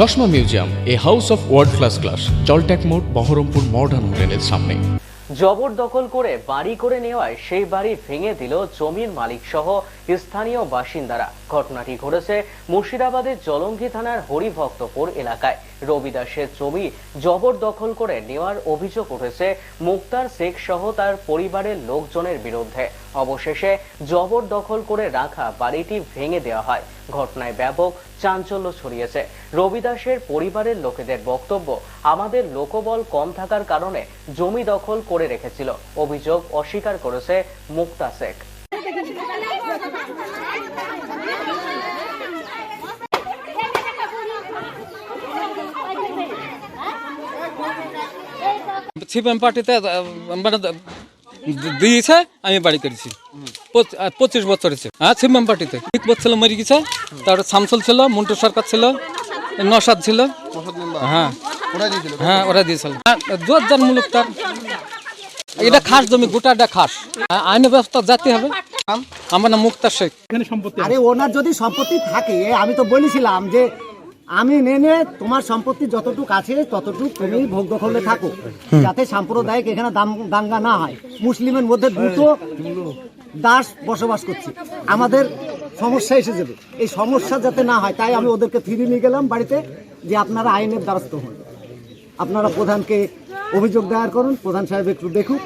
চশমা museum, a house of world class class জলট্যাক মোড়, Baharampur modern হোটেলের সামনে। জবরদখল করে বাড়ি করে নেওয়ায় সেই বাড়ি ভেঙে দিল জমির মালিক সহ স্থানীয় বাসিন্দারা। ঘটনাটি ঘটেছে মুর্শিদাবাদের জলঙ্গি থানার হরিভক্তপুর এলাকায়। রবি দাসের জমি জবরদখল করে নেওয়ার অভিযোগ উঠেছে। মুক্তার শেখ সহ তার পরিবারের লোকজনের বিরুদ্ধে। অবশেষে জবরদখল করে রাখা বাড়িটি ভেঙে দেওয়া হয়। ঘটনায় ব্যাপক চাঞ্চল্য ছড়িয়েছে। রবি দাসের পরিবারের লোকেদের বক্তব্য, আমাদের লোকবল কম থাকার কারণে জমি দখল করে রেখেছিল। অভিযোগ অস্বীকার করেছে মুক্তা শেখ। সিপিএম পার্টিতে মানে দিয়েছে আমি বাড়ি করেছি। পঁচ- পঁচিশ বছর হয়েছে হ্যাঁ সিপিএম পার্টিতে। ইকবর ছিল মরে গেছে। তারপরে শামসুল ছিল মন্টু সরকার ছিল নসাদ ছিল। হ্যাঁ। হ্যাঁ ওরা দিয়েছিল। জোরদার মুলুক তার। এটা খাস জমি গোটাটা খাস। আ- আইনি ব্যবস্থা জাতি হবে। আমার নাম মুক্তার শেখ। আরে ওনার যদি সম্পত্তি থাকে আমি তো বলেছিলাম যে আমি নেনে তোমার সম্পত্তি যতটুকু আছে ততটুকু তুমি ভোগ দখলে থাকো। যাতে সাম্প্রদায়িক এখানে দাম- দাঙ্গা না হয়। মুসলিমের মধ্যে দুটো দাস বসবাস করছে। আমাদের সমস্যা এসে যাবে। এই সমস্যা যাতে না হয় তাই আমি ওদেরকে ফিরিয়ে নিয়ে গেলাম বাড়িতে যে আপনারা আইনের দ্বারস্থ হন। আপনারা প্রধানকে অভিযোগ দায়ের করুন প্রধান সাহেব একটু দেখুক।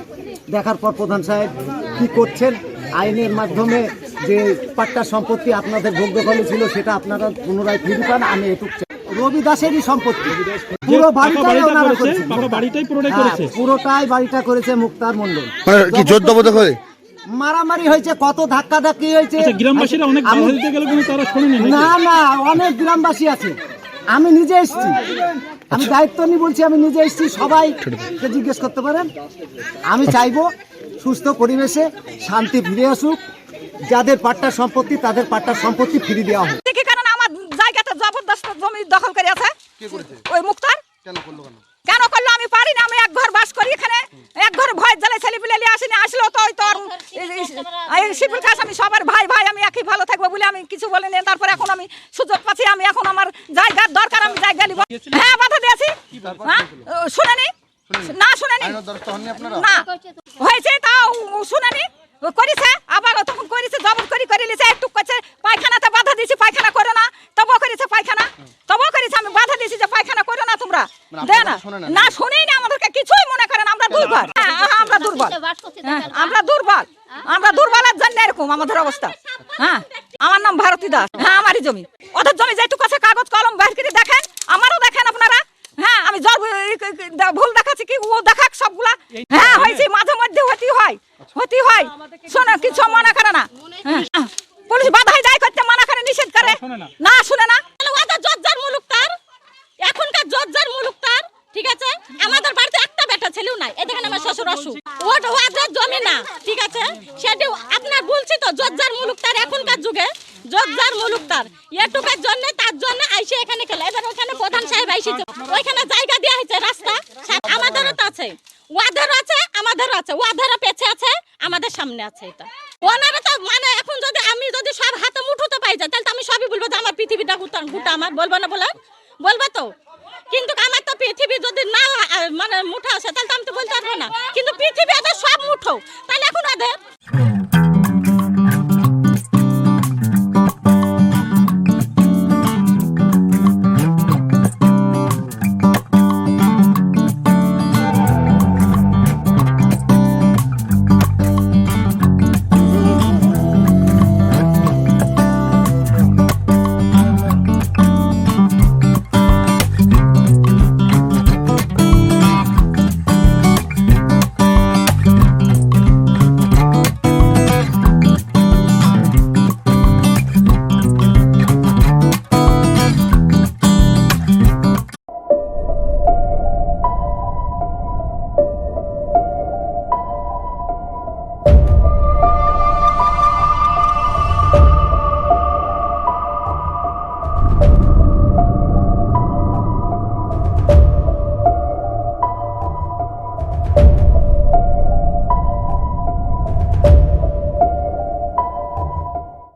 দেখার পর প্রধান সাহেব কি করছেন? আইনের মাধ্যমে যে পাট্টা সম্পত্তি আপনাদের ভোগ দখলে ছিল সেটা আপনারা পুনরায় ফিরে পান আমি এটুকু চাই। রবি দাসেরই সম্পত্তি পুরো বাড়িটাই ওনারা করেছে পুরোটাই হ্যাঁ, করেছে। পুরোটাই বাড়িটা করেছে মুক্তার মন্ডল মানে কি জোর দবদখ করে মারামারি হয়েছে কত ধাক্কা ধাক্কি হয়েছে। আচ্ছা গ্রামবাসীরা অনেক গেলে কিন্তু তারা শোনেনি না না অনেক গ্রামবাসী আছে। আমি নিজে এসেছি। আমি দায়িত্ব নিয়ে বলছি আমি নিজে এসেছি সবাই জিজ্ঞেস করতে পারেন? আমি চাইব সুস্থ পরিবেশে শান্তি ফিরে আসুক। যাদের পাট্টা সম্পত্তি তাদের পাট্টা সম্পত্তি ফিরিয়ে দেওয়া হোক। কি কারণে আমার জায়গাতে জবরদস্ত জমি দখল করে আছে। ওই মুক্তার। কেন করল কেন? কেন করল আমি পারি না আমি এক ঘর বাস করি এখানে। এক ঘর ভয় জ্বালে ছেলে পিলে আসেনি আসলো তো ওই তোর শিবির কাজ আমি সবার ভাই ভাই আমি একই ভালো থাকব বলে আমি কিছু বলিনি। তারপর এখন আমি সুযোগ পাচ্ছি আমি এখন আমার জায়গার দরকার আমি জায়গা নিব। হ্যাঁ বাধা দিয়েছি। হ্যাঁ? শুনেনি? না শুনেনি। না। হয়েছে তাও শুনেনি? করেছে আবার ও তখন করেছে জবর করি করে লিছে একটু করছে পায়খানাতে বাধা দিয়েছি পায়খানা করো না তবুও করেছে পায়খানা তবুও করেছে আমি বাধা দিয়েছি যে করো না তোমরা না? না শুনেই না আমাদেরকে কিছুই মনে করেন আমরা দুর্বল। হ্যাঁ, হ্যাঁ, আমরা দুর্বল। হ্যাঁ, আমরা দুর্বল। আমরা দুর্বলের জন্য এরকম আমাদের অবস্থা। হ্যাঁ আমার নাম ভারতী দাস। হ্যাঁ আমারই জমি। ওদের জমি যেটুকু আছে কাগজ কলম বাইর করে দেখেন? আমারও দেখেন আপনারা। হ্যাঁ আমি জ্বর ভুল দেখাচ্ছি কি? ও দেখাক সবগুলা। হ্যাঁ হয়েছে মাঝে মধ্যে হতি হয়। হতি হয়। শোনো কিছু মনে করে না। হ্যাঁ, পুলিশ বাধাই যায় করতে মানা করে নিষেধ করে। না শুনে না ওদের জজ্জার মুলুক তার এখনকার জজ্জার মুলুক তার ঠিক আছে আমাদের বাড়িতে একটা বেটা ছেলেও নাই অসুখ ওটা ওদের জমি না ঠিক আছে? সেটা আপনার বলছি তো জজ্জার মুলুক তার এখনকার যুগে জজ্জার মুলুক তার এটুকার জন্য তার জন্য আইসে এখানে খেলে। এবার ওখানে প্রধান সাহেব আইসেছে। ওইখানে জায়গা দেওয়া হয়েছে রাস্তা। আমাদেরও তো আছে। ওয়াদেরও আছে আমাদেরও আছে। ওয়াদেরও পেছে আছে আমাদের সামনে আছে এটা। ওনারা তো মানে এখন যদি আমি যদি সব হাতে মুঠোতে পাই যাই তাহলে তো আমি সবই বলব যে আমার পৃথিবীটা গুটা আমার। বলব না বলে বলব তো? কিন্তু আমার পৃথিবী যদি না মানে মুঠা আসে, তাহলে আমি তো বলতে পারব না। কিন্তু পৃথিবী এদের